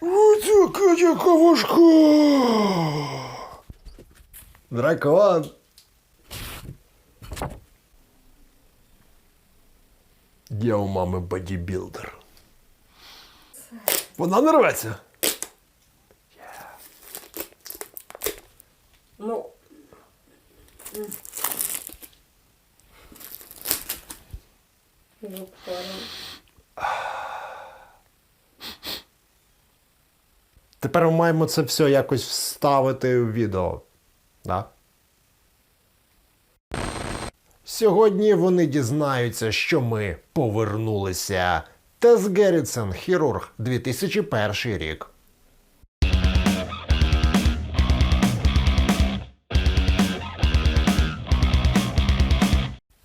Оце яка важка. Дракон. Я у мами бодібілдер. Вона не рветься. Ну. Буквально. Тепер ми маємо це все якось вставити в відео. Да? Сьогодні вони дізнаються, що ми повернулися. Тес Геррітсен, хірург, 2001 рік.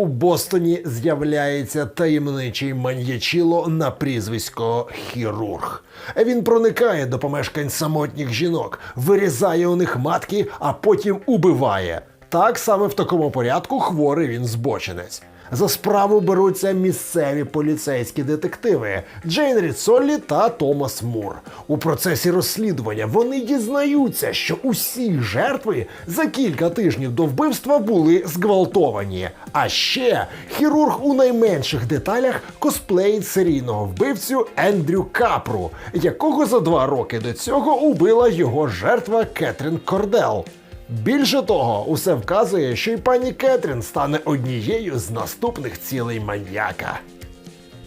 У Бостоні з'являється таємничий маньячило на прізвисько хірург. Він проникає до помешкань самотніх жінок, вирізає у них матки, а потім убиває. Так саме в такому порядку хворий він збочинець. За справу беруться місцеві поліцейські детективи Джейн Ріцоллі та Томас Мур. У процесі розслідування вони дізнаються, що усі жертви за кілька тижнів до вбивства були зґвалтовані. А ще хірург у найменших деталях косплеїть серійного вбивцю Ендрю Капру, якого за два роки до цього убила його жертва Кетрін Кордел. Більше того, усе вказує, що й пані Кетрін стане однією з наступних цілей маньяка.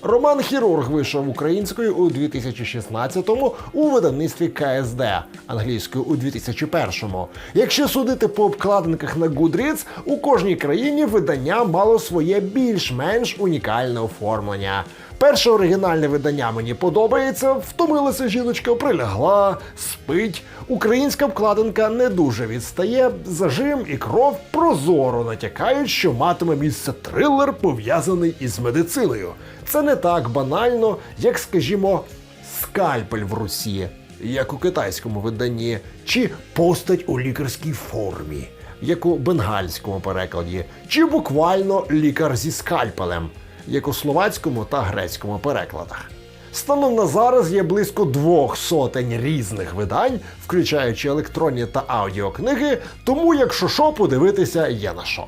Роман Хірург вийшов українською у 2016-му у видавництві КСД, англійською у 2001-му. Якщо судити по обкладинках на Goodreads, у кожній країні видання мало своє більш-менш унікальне оформлення. Перше оригінальне видання мені подобається, втомилася жіночка, прилягла, спить. Українська обкладинка не дуже відстає, зажим і кров прозоро натякають, що матиме місце трилер, пов'язаний із медициною. Це не так банально, як, скажімо, скальпель в Русі, як у китайському виданні, чи постать у лікарській формі, як у бенгальському перекладі, чи буквально лікар зі скальпелем, як у словацькому та грецькому перекладах. Станом на зараз є близько двох сотень різних видань, включаючи електронні та аудіокниги, тому якщо що, подивитися є на що.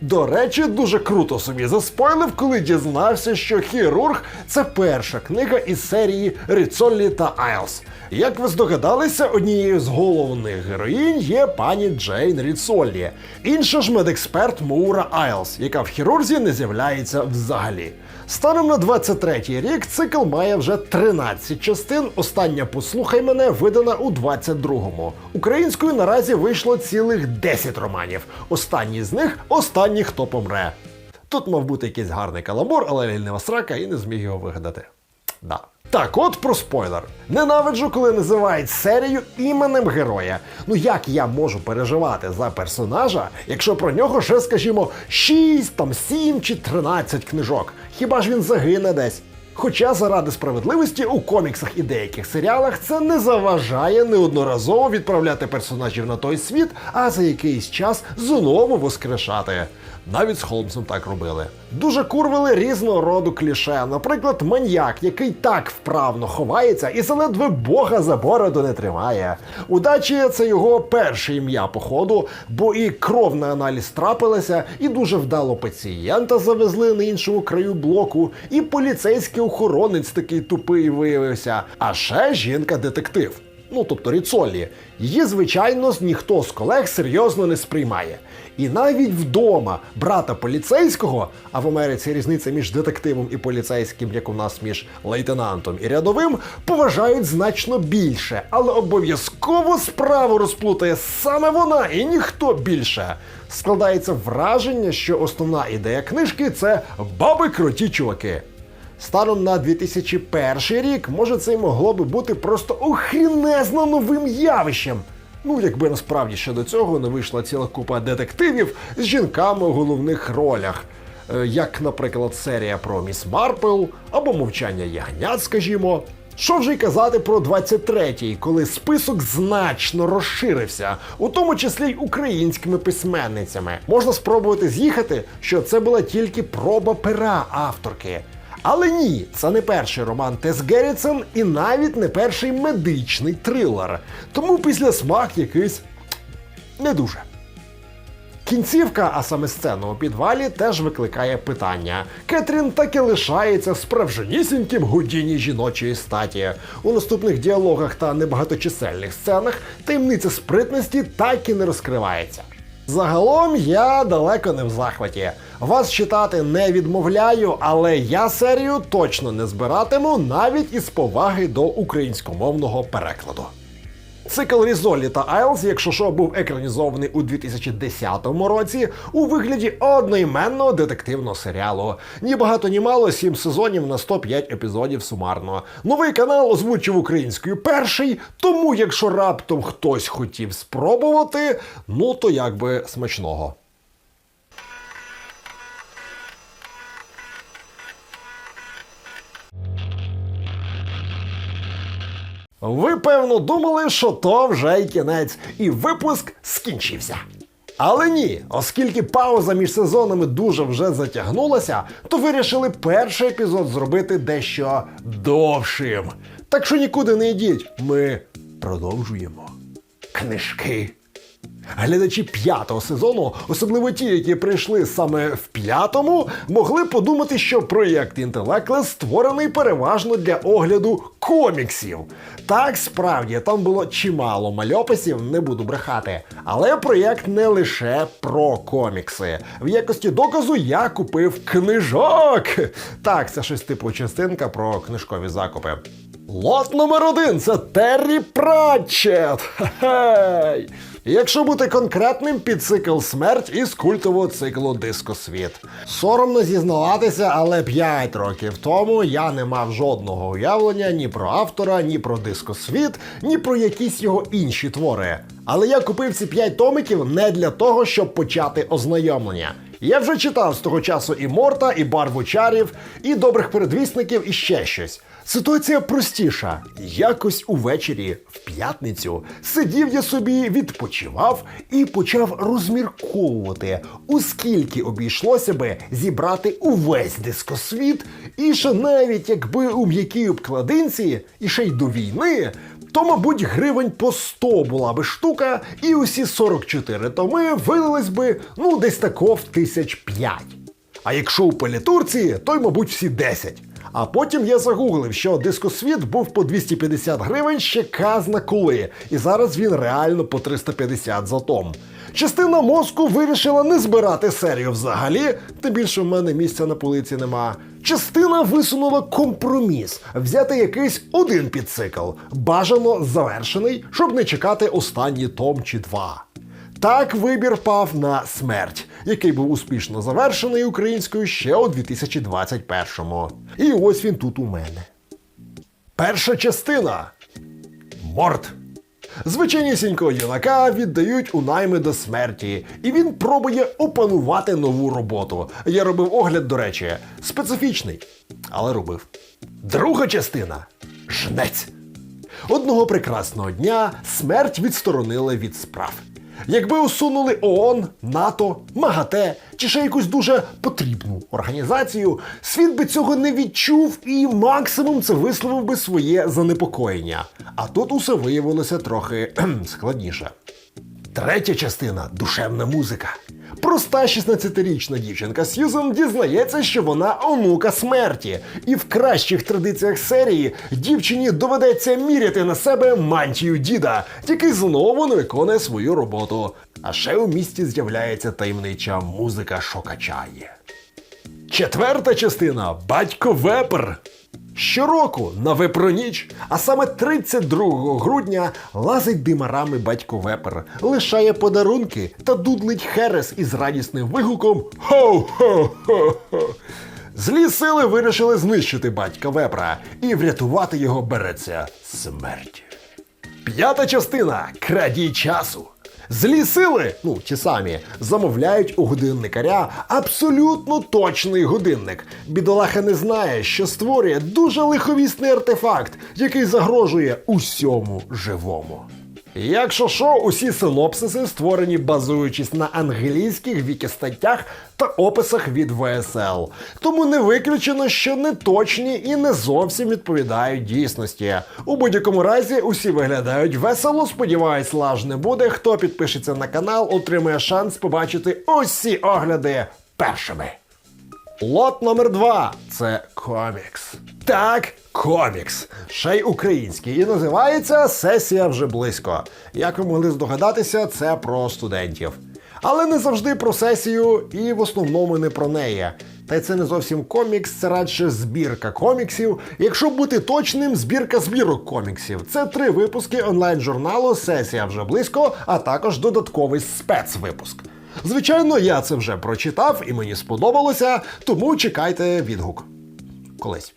До речі, дуже круто собі заспойлив, коли дізнався, що хірург це перша книга із серії Ріцоллі та Айлс. Як ви здогадалися, однією з головних героїнь є пані Джейн Ріцоллі, інша ж медексперт Мура Айлс, яка в хірурзі не з'являється взагалі. Станом на 23-й рік цикл має вже 13 частин. Остання послухай мене видана у 22-му. Українською наразі вийшло цілих 10 романів. Останній з них останній хто помре. Тут мав бути якийсь гарний каламбур, але лільнева срака і не зміг його вигадати. Да. Так, от про спойлер. Ненавиджу, коли називають серію іменем героя. Ну як я можу переживати за персонажа, якщо про нього ще, скажімо, 6, там 7 чи 13 книжок? Хіба ж він загине десь? Хоча заради справедливості у коміксах і деяких серіалах це не заважає неодноразово відправляти персонажів на той світ, а за якийсь час знову воскрешати. Навіть з Холмсом так робили. Дуже курвили різного роду кліше. Наприклад, маньяк, який так вправно ховається і заледве бога за бороду не тримає. Удачі це його перше ім'я походу, бо і кров на аналіз трапилася, і дуже вдало пацієнта завезли на іншому краю блоку, і поліцейський охоронець такий тупий виявився. А ще жінка-детектив. Ну, тобто Ріцолі. Її, звичайно, ніхто з колег серйозно не сприймає. І навіть вдома брата поліцейського, а в Америці різниця між детективом і поліцейським, як у нас між лейтенантом і рядовим, поважають значно більше, але обов'язково справу розплутає саме вона і ніхто більше. Складається враження, що основна ідея книжки це баби круті чуваки. Станом на 2001 рік, може, це й могло би бути просто охрінезно новим явищем. Ну, якби насправді ще до цього не вийшла ціла купа детективів з жінками у головних ролях. Е, Як, наприклад, серія про Міс Марпл або мовчання ягнят, скажімо. Що вже й казати про 23-й, коли список значно розширився, у тому числі й українськими письменницями. Можна спробувати з'їхати, що це була тільки проба пера авторки. Але ні, це не перший роман Тес Геррітсон і навіть не перший медичний трилер. Тому після смак якийсь не дуже. Кінцівка, а саме сцена у підвалі, теж викликає питання. Кетрін так і лишається справжнісіньким гудіні жіночої статі. У наступних діалогах та небагаточисельних сценах таємниця спритності так і не розкривається. Загалом я далеко не в захваті. Вас читати не відмовляю, але я серію точно не збиратиму навіть із поваги до українськомовного перекладу. Цикл Різолі та Айлз, якщо що, був екранізований у 2010 році у вигляді одноіменного детективного серіалу. Ні багато ні мало, 7 сезонів на 105 епізодів сумарно. Новий канал озвучив українською перший, тому якщо раптом хтось хотів спробувати, ну то якби смачного. Ви певно думали, що то вже й кінець, і випуск скінчився. Але ні, оскільки пауза між сезонами дуже вже затягнулася, то вирішили перший епізод зробити дещо довшим. Так що нікуди не йдіть, ми продовжуємо. Книжки. Глядачі п'ятого сезону, особливо ті, які прийшли саме в п'ятому, могли подумати, що проєкт Інтелеклес створений переважно для огляду коміксів. Так, справді, там було чимало мальописів, не буду брехати. Але проєкт не лише про комікси. В якості доказу я купив книжок. Так, це щось типу частинка про книжкові закупи. Лот номер один це Террі Пратчет. Хе-хей! Якщо бути конкретним, під цикл смерть із культового циклу Дискосвіт. Соромно зізнаватися, але 5 років тому я не мав жодного уявлення ні про автора, ні про дискосвіт, ні про якісь його інші твори. Але я купив ці 5 томиків не для того, щоб почати ознайомлення. Я вже читав з того часу і Морта, і Барву чарів, і добрих передвісників, і ще щось. Ситуація простіша. Якось увечері, в п'ятницю, сидів я собі, відпочивав і почав розмірковувати, у скільки обійшлося би зібрати увесь дискосвіт, і ще навіть якби у м'якій обкладинці, і ще й до війни, то, мабуть, гривень по 100 була би штука, і усі 44 томи вилились би, ну, десь тако в тисяч п'ять. А якщо у палітурці, то й, мабуть, всі 10. А потім я загуглив, що дискосвіт був по 250 гривень ще казна коли, і зараз він реально по 350 за том. Частина мозку вирішила не збирати серію взагалі, тим більше в мене місця на полиці нема. Частина висунула компроміс взяти якийсь один підцикл, бажано завершений, щоб не чекати останній том чи два. Так вибір пав на смерть, який був успішно завершений українською ще у 2021-му. І ось він тут у мене. Перша частина. Морт. Звичайнісінького юнака віддають у найми до смерті, і він пробує опанувати нову роботу. Я робив огляд, до речі, специфічний, але робив. Друга частина жнець. Одного прекрасного дня смерть відсторонили від справ. Якби усунули ООН, НАТО, МАГАТЕ чи ще якусь дуже потрібну організацію, світ би цього не відчув і максимум це висловив би своє занепокоєння. А тут усе виявилося трохи складніше. Третя частина душевна музика. Проста 16-річна дівчинка Сьюзен дізнається, що вона онука смерті, і в кращих традиціях серії дівчині доведеться міряти на себе мантію діда, який знову не виконує свою роботу. А ще у місті з'являється таємнича музика, що качає. Четверта частина Батько Вепер. Щороку на вепроніч, а саме 32 грудня лазить димарами батько Вепер, лишає подарунки та дудлить Херес із радісним вигуком Хо-хо-хо-хо. Злі сили вирішили знищити батька Вепра, і врятувати його береться смерть. П'ята частина Крадій часу. Злі сили, ну ті самі, замовляють у годинникаря абсолютно точний годинник. Бідолаха не знає, що створює дуже лиховісний артефакт, який загрожує усьому живому. Якщо що, усі синопсиси створені базуючись на англійських вікістаттях та описах від ВСЛ. Тому не виключено, що не точні і не зовсім відповідають дійсності. У будь-якому разі усі виглядають весело. Сподіваюсь, лаж не буде. Хто підпишеться на канал, отримує шанс побачити усі огляди першими. Лот номер два це комікс. Так, комікс. Ще й український. І називається Сесія вже близько. Як ви могли здогадатися, це про студентів. Але не завжди про сесію, і в основному не про неї. Та й це не зовсім комікс, це радше збірка коміксів. Якщо бути точним, збірка збірок коміксів. Це три випуски онлайн-журналу Сесія вже близько, а також додатковий спецвипуск. Звичайно, я це вже прочитав і мені сподобалося, тому чекайте відгук. Колись.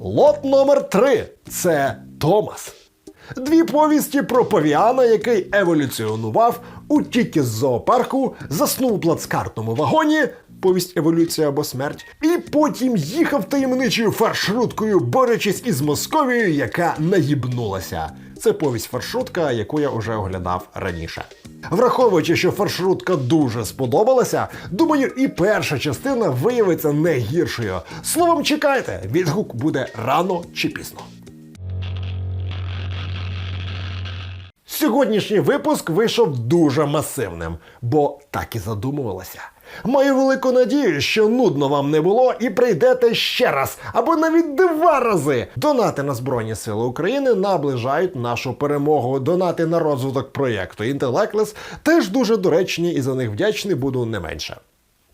Лот номер 3 це Томас. Дві повісті про павіана, який еволюціонував, утік із зоопарку, заснув у плацкартному вагоні. Повість еволюція або смерть, і потім їхав таємничою фаршруткою, борючись із Московією, яка наїбнулася. Це повість фаршрутка, яку я вже оглядав раніше. Враховуючи, що фаршрутка дуже сподобалася, думаю, і перша частина виявиться не гіршою. Словом, чекайте, відгук буде рано чи пізно. Сьогоднішній випуск вийшов дуже масивним, бо так і задумувалося. Маю велику надію, що нудно вам не було і прийдете ще раз або навіть два рази. Донати на Збройні Сили України наближають нашу перемогу. Донати на розвиток проєкту Інтелеклес теж дуже доречні і за них вдячний буду не менше.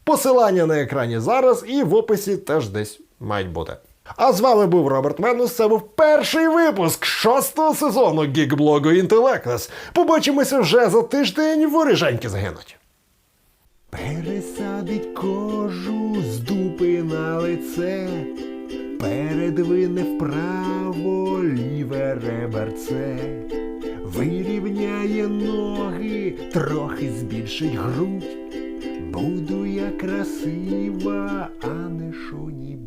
Посилання на екрані зараз і в описі теж десь мають бути. А з вами був Роберт Менус. Це був перший випуск шостого сезону гікблогу Інтелеклес. Побачимося вже за тиждень вориженьки згинуть. Пересадить кожу з дупи на лице, передвине вправо ліве реберце, вирівняє ноги, трохи збільшить грудь. Буду я красива, а не що-нібудь.